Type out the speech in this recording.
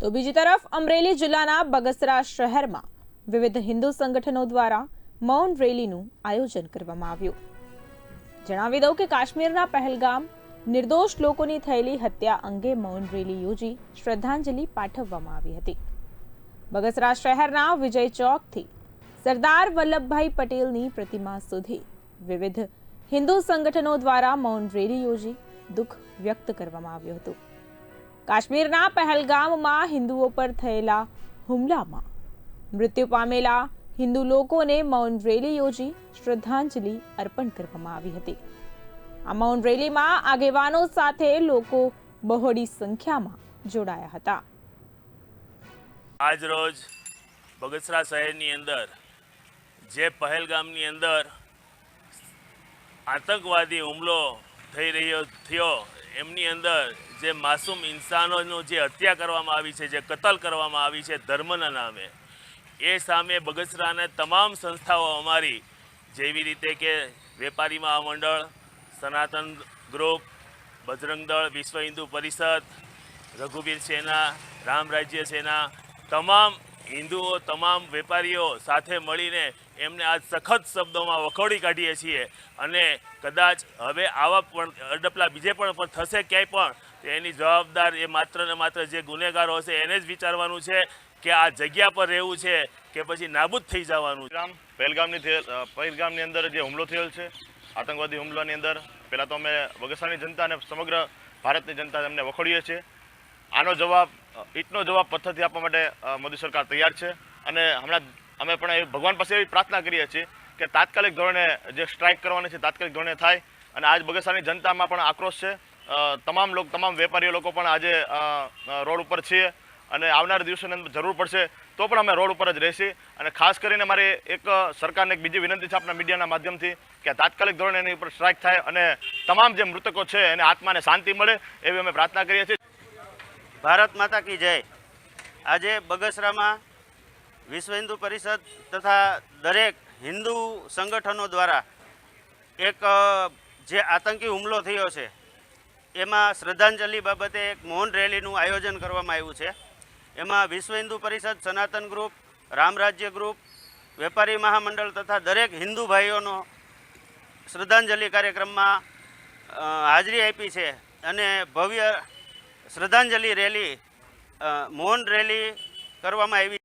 તો બીજી તરફ અમરેલી જિલ્લાના બગસરા શહેરમાં વિવિધ હિન્દુ સંગઠનો દ્વારા મૌન રેલીનું આયોજન કરવામાં આવ્યું. જણાવી દઉં કે કાશ્મીરના પહેલગામ નિર્દોષ લોકોની થયેલી હત્યા અંગે મૌન રેલી યોજી શ્રદ્ધાંજલિ પાઠવવામાં આવી હતી. બગસરા શહેરના વિજય ચોકથી સરદાર વલ્લભભાઈ પટેલની પ્રતિમા સુધી વિવિધ હિન્દુ સંગઠનો દ્વારા મૌન રેલી યોજી દુઃખ વ્યક્ત કરવામાં આવ્યું હતું. કાશ્મીરના પહેલગામમાં હિન્દુઓ પર થયેલા હુમલામાં મૃત્યુ પામેલા હિન્દુ લોકોને મૌન રેલી યોજી શ્રદ્ધાંજલિ અર્પણ કરવામાં આવી હતી. આ મૌન રેલીમાં આગેવાનો સાથે લોકો બહોળી સંખ્યામાં જોડાયા હતા. આજ રોજ બગસરા શહેરની અંદર, જે પહેલગામની અંદર આતંકવાદી હુમલો થઈ રહ્યો થયો એમની અંદર જે માસૂમ ઇન્સાનોનું જે હત્યા કરવામાં આવી છે, જે કતલ કરવામાં આવી છે ધર્મના નામે, એ સામે બગસરાના તમામ સંસ્થાઓ અમારી જેવી રીતે કે વેપારી મહામંડળ, સનાતન ગ્રુપ, બજરંગ દળ, વિશ્વ હિન્દુ પરિષદ, રઘુવીર સેના, રામ રાજ્ય સેના, તમામ હિન્દુઓ તમામ વેપારીઓ સાથે મળીને એમને આ સખત શબ્દોમાં વખોડી કાઢીએ છીએ. અને કદાચ હવે આવા પણ અડપલા બીજે પણ થશે ક્યાંય પણ એની જવાબદાર એ માત્ર ને માત્ર જે ગુનેગારો હશે એને જ વિચારવાનું છે કે આ જગ્યા પર રહેવું છે કે પછી નાબૂદ થઈ જવાનું પહેલગામ પહેલગામની પહેલગામની અંદર જે હુમલો થયેલ છે, આતંકવાદી હુમલાની અંદર, પહેલાં તો અમે બગસરાની જનતા અને સમગ્ર ભારતની જનતા એમને વખોડીએ છીએ. આનો જવાબ ઈટનો જવાબ પથ્થરથી આપવા માટે મોદી સરકાર તૈયાર છે. અને હમણાં અમે પણ એ ભગવાન પાસે એવી પ્રાર્થના કરીએ છીએ કે તાત્કાલિક ધોરણે જે સ્ટ્રાઇક કરવાની છે તાત્કાલિક ધોરણે થાય અને આજ બગસરાની જનતામાં પણ આક્રોશ છે. તમામ લોકો, તમામ વેપારીઓ લોકો પણ આજે રોડ ઉપર છીએ અને આવનાર દિવસોની અંદર જરૂર પડશે તો પણ અમે રોડ ઉપર જ રહીશું. અને ખાસ કરીને મારે એક સરકારને એક બીજી વિનંતી છે આપણા મીડિયાના માધ્યમથી કે તાત્કાલિક ધોરણે એની ઉપર સ્ટ્રાઇક થાય અને તમામ જે મૃતકો છે એને આત્માને શાંતિ મળે એવી અમે પ્રાર્થના કરીએ છીએ. ભારત માતા કી જય. આજે બગસરામાં વિશ્વ હિન્દુ પરિષદ તથા દરેક હિન્દુ સંગઠનો દ્વારા એક જે આતંકી હુમલો થયો છે, એમાં શ્રદ્ધાંજલિ બાબતે એક મૌન રેલીનું આયોજન કરવામાં આવ્યું છે. એમાં વિશ્વ હિન્દુ પરિષદ, સનાતન ગ્રુપ, રામ રાજ્ય ગ્રુપ, વેપારી મહામંડળ તથા દરેક હિન્દુ ભાઈઓનો શ્રદ્ધાંજલિ કાર્યક્રમમાં હાજરી આપી છે અને ભવ્ય શ્રદ્ધાંજલિ રેલી મૌન રેલી કરવામાં આવી